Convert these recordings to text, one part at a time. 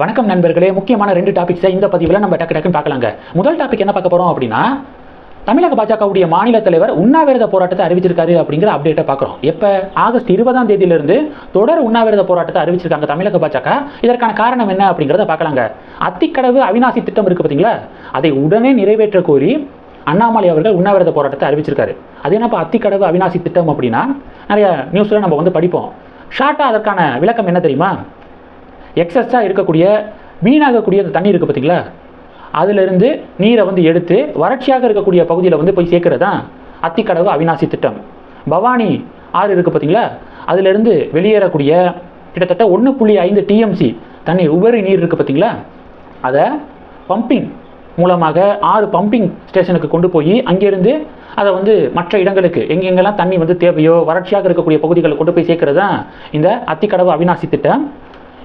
வணக்கம் நண்பர்களே. முக்கியமான ரெண்டு டாபிக்ஸை இந்த பதிவில் நம்ம டக்கு டக்குன்னு பார்க்கலாங்க. முதல் டாபிக் என்ன பார்க்க போகிறோம் அப்படின்னா தமிழக பாஜகவுடைய மாநில தலைவர் உண்ணாவிரத போராட்டத்தை அறிவிச்சிருக்காரு அப்படிங்கிற அப்டேட்டை பார்க்குறோம். எப்போ? ஆகஸ்ட் இருபதாம் தேதியிலிருந்து தொடர் உண்ணாவிரத போராட்டத்தை அறிவிச்சிருக்காங்க தமிழக பாஜக. இதற்கான காரணம் என்ன அப்படிங்கிறத பார்க்கலாங்க. அத்திக்கடவு அவிநாசி திட்டம் இருக்கு பார்த்தீங்களா அதை உடனே நிறைவேற்ற கோரி அண்ணாமலை அவர்கள் உண்ணாவிரத போராட்டத்தை அறிவிச்சிருக்காரு. அது என்னப்பா அத்திக்கடவு அவிநாசி திட்டம் அப்படின்னா? நிறைய நியூஸில் நம்ம வந்து படிப்போம். ஷார்ட்டாக அதற்கான விளக்கம் என்ன தெரியுமா? எக்ஸஸ்ஸாக இருக்கக்கூடிய வீணாகக்கூடிய அந்த தண்ணி இருக்குது பார்த்தீங்களா அதிலிருந்து நீரை வந்து எடுத்து வறட்சியாக இருக்கக்கூடிய பகுதியில் வந்து போய் சேர்க்கறது தான் அத்திக்கடவு அவிநாசி திட்டம். பவானி ஆறு இருக்குது பார்த்தீங்களா அதிலிருந்து வெளியேறக்கூடிய கிட்டத்தட்ட ஒன்று புள்ளி ஐந்து டிஎம்சி தண்ணி உபரி நீர் இருக்குது பார்த்தீங்களா அதை பம்பிங் மூலமாக ஆறு பம்பிங் ஸ்டேஷனுக்கு கொண்டு போய் அங்கேருந்து அதை வந்து மற்ற இடங்களுக்கு எங்கெங்கெல்லாம் தண்ணி வந்து தேவையோ வறட்சியாக இருக்கக்கூடிய பகுதிகளில் கொண்டு போய் சேர்க்கறது தான் இந்த அத்திக்கடவு அவிநாசி திட்டம்.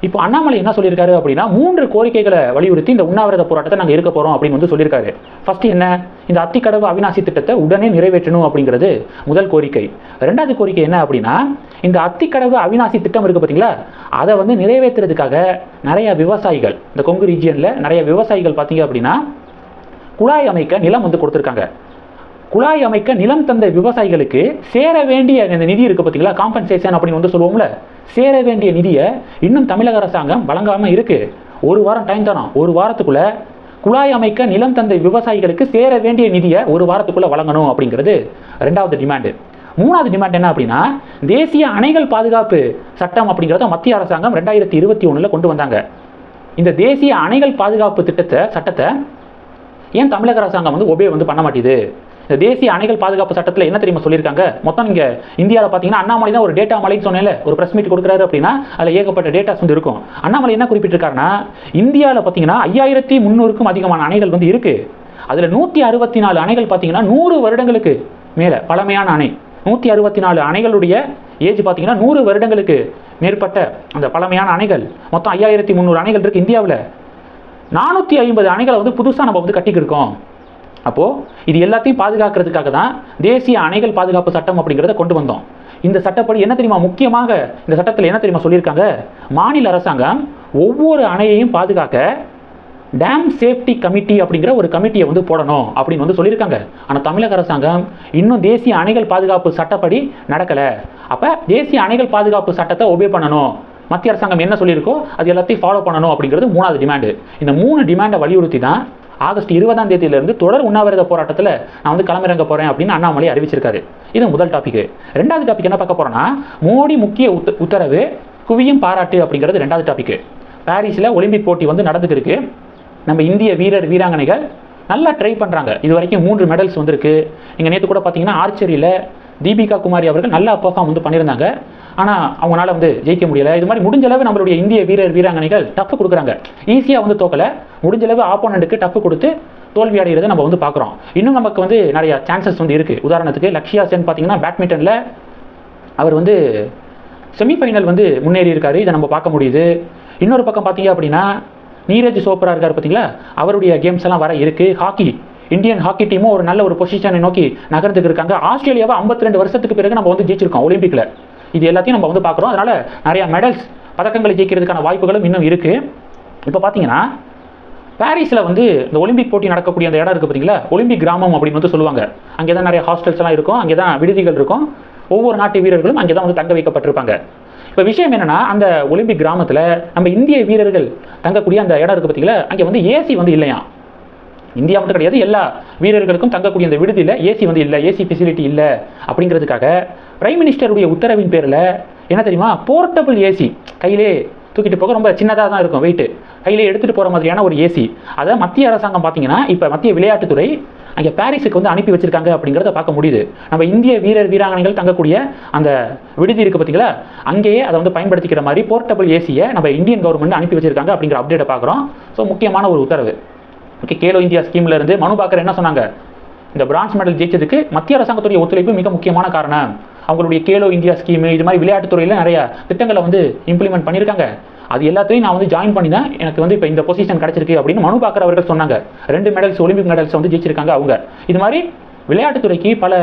இப்போ அண்ணாமலை என்ன சொல்லியிருக்காரு அப்படின்னா மூன்று கோரிக்கைகளை வலியுறுத்தி இந்த உண்ணாவிரத போராட்டத்தை நாங்கள் இருக்க போகிறோம் அப்படின்னு வந்து சொல்லியிருக்காரு. ஃபர்ஸ்ட் என்ன? இந்த அத்திக்கடவு அவிநாசி திட்டத்தை உடனே நிறைவேற்றணும் அப்படிங்கிறது முதல் கோரிக்கை. ரெண்டாவது கோரிக்கை என்ன அப்படின்னா இந்த அத்திக்கடவு அவிநாசி திட்டம் இருக்குது பார்த்தீங்களா அதை வந்து நிறைவேற்றுறதுக்காக நிறைய விவசாயிகள் இந்த கொங்கு ரீஜியனில் நிறைய விவசாயிகள் பார்த்தீங்க அப்படின்னா குழாய் அமைக்க நிலம் வந்து கொடுத்துருக்காங்க. குழாய் அமைக்க நிலம் தந்த விவசாயிகளுக்கு சேர வேண்டிய இந்த நிதி இருக்குது பார்த்தீங்களா காம்பன்சேஷன் அப்படின்னு வந்து சொல்லுவோம்ல. சேர வேண்டிய நிதியை இன்னும் தமிழக அரசாங்கம் வழங்காமல் இருக்குது ஒரு வாரம் டைம் தரோம் ஒரு வாரத்துக்குள்ள குழாய் அமைக்க நிலம் தந்த விவசாயிகளுக்கு சேர வேண்டிய நிதியை ஒரு வாரத்துக்குள்ளே வழங்கணும் அப்படிங்கிறது ரெண்டாவது டிமாண்டு மூணாவது டிமாண்ட் என்ன அப்படின்னா தேசிய அணைகள் பாதுகாப்பு சட்டம் அப்படிங்கிறத மத்திய அரசாங்கம் ரெண்டாயிரத்தி இருபத்தி ஒன்றில் கொண்டு வந்தாங்க. இந்த தேசிய அணைகள் பாதுகாப்பு திட்டத்தை சட்டத்தை ஏன் தமிழக அரசாங்கம் வந்து ஒபே வந்து பண்ண மாட்டேது? தேசிய அணைகள் பாதுகாப்பு சட்டத்தில் என்ன தெரியுமா சொல்லியிருக்காங்க? மொத்தம் இங்கே இந்தியாவில் பார்த்தீங்கன்னா அண்ணாமலை தான் ஒரு டேட்டா மலைன்னு சொன்னேன்ல ஒரு ப்ரெஸ் மீட் கொடுக்குறாரு அப்படின்னா அதில் ஏகப்பட்ட டேட்டாஸ் வந்து இருக்கும். அண்ணாமலை என்ன குறிப்பிட்டிருக்காருன்னா இந்தியாவில் பார்த்தீங்கன்னா ஐயாயிரத்தி முந்நூறுக்கும் அதிகமான அணைகள் வந்து இருக்குது அதில் நூற்றி அறுபத்தி நாலு அணைகள் பார்த்தீங்கன்னா நூறு வருடங்களுக்கு மேலே பழமையான அணை. நூற்றி அறுபத்தி நாலு அணைகளுடைய ஏஜ் பார்த்தீங்கன்னா நூறு வருடங்களுக்கு மேற்பட்ட அந்த பழமையான அணைகள். மொத்தம் ஐயாயிரத்தி முந்நூறு அணைகள் இருக்குது இந்தியாவில். நானூற்றி ஐம்பது அணைகளை வந்து புதுசாக நம்ம வந்து கட்டிக்கிருக்கோம் அப்போது இது எல்லாத்தையும் பாதுகாக்கிறதுக்காக தான் தேசிய அணைகள் பாதுகாப்பு சட்டம் அப்படிங்கிறத கொண்டு வந்தோம். இந்த சட்டப்படி என்ன தெரியுமா? முக்கியமாக இந்த சட்டத்தில் என்ன தெரியுமா சொல்லியிருக்காங்க? மாநில அரசாங்கம் ஒவ்வொரு அணையையும் பாதுகாக்க டேம் சேஃப்டி கமிட்டி அப்படிங்கிற ஒரு கமிட்டியை வந்து போடணும் அப்படின்னு வந்து சொல்லியிருக்காங்க. ஆனால் தமிழக அரசாங்கம் இன்னும் தேசிய அணைகள் பாதுகாப்பு சட்டப்படி நடக்கலை. அப்போ தேசிய அணைகள் பாதுகாப்பு சட்டத்தை ஒபே பண்ணணும். மத்திய அரசாங்கம் என்ன சொல்லியிருக்கோ அது எல்லாத்தையும் ஃபாலோ பண்ணணும் அப்படிங்கிறது மூணாவது டிமாண்டு இந்த மூணு டிமாண்டை வலியுறுத்தி தான் ஆகஸ்ட் இருபதாம் தேதியிலிருந்து தொடர் உண்ணாவிரத போராட்டத்தில் நான் வந்து களமிறங்க போகிறேன் அப்படின்னு அண்ணாமலை அறிவிச்சிருக்காரு. இது முதல் டாபிக் ரெண்டாவது டாபிக் என்ன பார்க்க போறோம்னா மோடி முக்கிய உத்த உத்தரவு குவியும் பாராட்டு அப்படிங்கிறது ரெண்டாவது டாபிக் பாரிஸில் ஒலிம்பிக் போட்டி வந்து நடந்துட்டு நம்ம இந்திய வீரர் வீராங்கனைகள் நல்லா ட்ரை பண்ணுறாங்க இது வரைக்கும் மூன்று மெடல்ஸ் வந்திருக்கு. இங்கே நேற்று கூட பார்த்தீங்கன்னா ஆர்ச்சரியில் தீபிகா குமாரி அவர்கள் நல்லா பர்ஃபார்ம் வந்து பண்ணியிருந்தாங்க. ஆனால் அவங்களால வந்து ஜெயிக்க முடியலை. இது மாதிரி முடிஞ்சளவு நம்மளுடைய இந்திய வீரர் வீராங்கனைகள் டஃப் கொடுக்குறாங்க. ஈஸியாக வந்து தோக்கலை. முடிஞ்சளவு ஆப்போனண்ட்டுக்கு டஃப் கொடுத்து தோல்வி அடைகிறத நம்ம வந்து பார்க்குறோம். இன்னும் நமக்கு வந்து நிறைய சான்சஸ் வந்து இருக்குது உதாரணத்துக்கு லக்ஷயா சென் பார்த்தீங்கன்னா பேட்மிண்டனில் அவர் வந்து செமிஃபைனல் வந்து முன்னேறி இருக்காரு. இதை நம்ம பார்க்க முடியுது. இன்னொரு பக்கம் பார்த்தீங்க அப்படின்னா நீரஜ் சோப்ரா இருக்கார் பார்த்தீங்களா? அவருடைய கேம்ஸ் எல்லாம் வர இருக்குது ஹாக்கி இந்தியன் ஹாக்கி டீமும் ஒரு நல்ல ஒரு பொசிஷனை நோக்கி நகர்ந்துக்கு இருக்காங்க. ஆஸ்திரேலியாவை 52 ரெண்டு வருஷத்துக்கு பிறகு நம்ம வந்து ஜெயிச்சிருக்கோம். ஒலிம்பிக்கில் இது எல்லாத்தையும் நம்ம வந்து பார்க்குறோம். அதனால் நிறையா மெடல்ஸ் பதக்கங்களை ஜெயிக்கிறதுக்கான வாய்ப்புகளும் இன்னும் இருக்குது இப்போ பார்த்தீங்கன்னா பாரிஸில் வந்து இந்த ஒலிம்பிக் போட்டி நடக்கக்கூடிய அந்த இடம் இருக்குது பார்த்தீங்களா ஒலிம்பிக் கிராமம் அப்படின்னு வந்து சொல்லுவாங்க. அங்கே தான் நிறைய ஹாஸ்டல்ஸ்லாம் இருக்கும். அங்கே தான் விடுதிகள் இருக்கும். ஒவ்வொரு நாட்டு வீரர்களும் அங்கே தான் வந்து தங்க வைக்கப்பட்டிருப்பாங்க. இப்போ விஷயம் என்னென்னா அந்த ஒலிம்பிக் கிராமத்தில் நம்ம இந்திய வீரர்கள் தங்கக்கூடிய அந்த இடம் இருக்குது பார்த்தீங்களா அங்கே வந்து ஏசி வந்து இல்லையா இந்தியா மட்டும் கிடையாது எல்லா வீரர்களுக்கும் தங்கக்கூடிய அந்த விடுதியில் ஏசி வந்து இல்லை. ஏசி ஃபெசிலிட்டி இல்லை. அப்படிங்கிறதுக்காக பிரைம் மினிஸ்டருடைய உத்தரவின் பேரில் என்ன தெரியுமா? போர்ட்டபிள் ஏசி கையிலே தூக்கிட்டு போக ரொம்ப சின்னதாக தான் இருக்கும் வெயிட்டு கையிலே எடுத்துகிட்டு போகிற மாதிரியான ஒரு ஏசி அதை மத்திய அரசாங்கம் பார்த்தீங்கன்னா இப்போ மத்திய விளையாட்டுத்துறை அங்கே பாரிஸுக்கு வந்து அனுப்பி வச்சிருக்காங்க அப்படிங்கிறத பார்க்க முடியுது. நம்ம இந்திய வீரர் வீராங்கனைகள் தங்கக்கூடிய அந்த விடுதி இருக்குது பார்த்தீங்களா அங்கேயே அதை வந்து பயன்படுத்திக்கிற மாதிரி போர்ட்டபிள் ஏசியை நம்ம இந்தியன் கவர்மெண்ட் அனுப்பி வச்சிருக்காங்க அப்படிங்கிற அப்டேட்டை பார்க்குறோம். ஸோ முக்கியமான ஒரு உத்தரவு. ஓகே கேலோ இந்தியா ஸ்கீமில் இருந்து மனு பாக்கர் என்ன சொன்னாங்க? இந்த பிரான்ஸ் மெடல் ஜெயிச்சதுக்கு மத்திய அரசாங்கத்துடைய ஒத்துழைப்பு மிக முக்கியமான காரணம். அவங்களுடைய கேலோ இந்தியா ஸ்கீமு இது மாதிரி விளையாட்டுத்துறையில் நிறைய திட்டங்களை வந்து இம்ப்ளிமெண்ட் பண்ணியிருக்காங்க. அது எல்லாத்தையும் நான் வந்து ஜாயின் பண்ணி தான் எனக்கு வந்து இப்போ இந்த பொசிஷன் கிடச்சிருக்கு அப்படின்னு மனு பாக்கர் அவர்கள் சொன்னாங்க. ரெண்டு மெடல்ஸ் ஒலிம்பிக் மெடல்ஸ் வந்து ஜெயிச்சிருக்காங்க அவங்க. இது மாதிரி விளையாட்டுத்துறைக்கு பல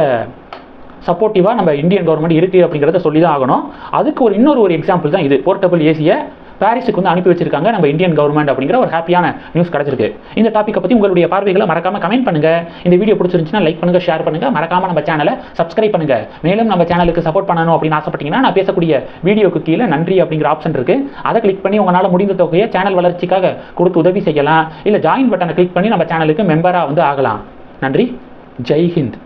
சப்போர்ட்டிவாக நம்ம இந்தியன் கவர்மெண்ட் இருக்குது அப்படிங்கிறத சொல்லி தான் ஆகணும். அதுக்கு ஒரு இன்னொரு ஒரு எக்ஸாம்பிள் தான் இது. போர்ட்டபிள் ஏசியை பாரிஸுக்கு வந்து அனுப்பி வச்சிருக்காங்க நம்ம இந்தியன் கவர்மெண்ட் அப்படிங்கிற ஒரு ஹாப்பியான நியூஸ் கிடைச்சிருக்கு. இந்த டாப்பிக்கை பற்றி உங்களுடைய பார்வைகளை மறக்காம கமெண்ட் பண்ணுங்க. இந்த வீடியோ பிடிச்சிருந்துச்சுன்னா லைக் பண்ணுங்க ஷேர் பண்ணுங்க. மறக்காம நம்ம சேனலை சப்ஸ்கிரைப் பண்ணுங்க. மேலும் நம்ம சேனலுக்கு சப்போர்ட் பண்ணணும் அப்படின்னு ஆசைப்பட்டீங்கன்னா நான் பேசக்கூடிய வீடியோக்கு கீழே நன்றி அப்படிங்கிற ஆப்ஷன் இருக்கு. அதை கிளிக் பண்ணி உங்களால் முடிந்த தொகையை சேனல் வளர்ச்சிக்காக கொடுத்து உதவி செய்யலாம். இல்லை ஜாயின் பட்டனை கிளிக் பண்ணி நம்ம சேனலுக்கு மெம்பராக வந்து ஆகலாம். நன்றி. ஜெய் ஹிந்த்.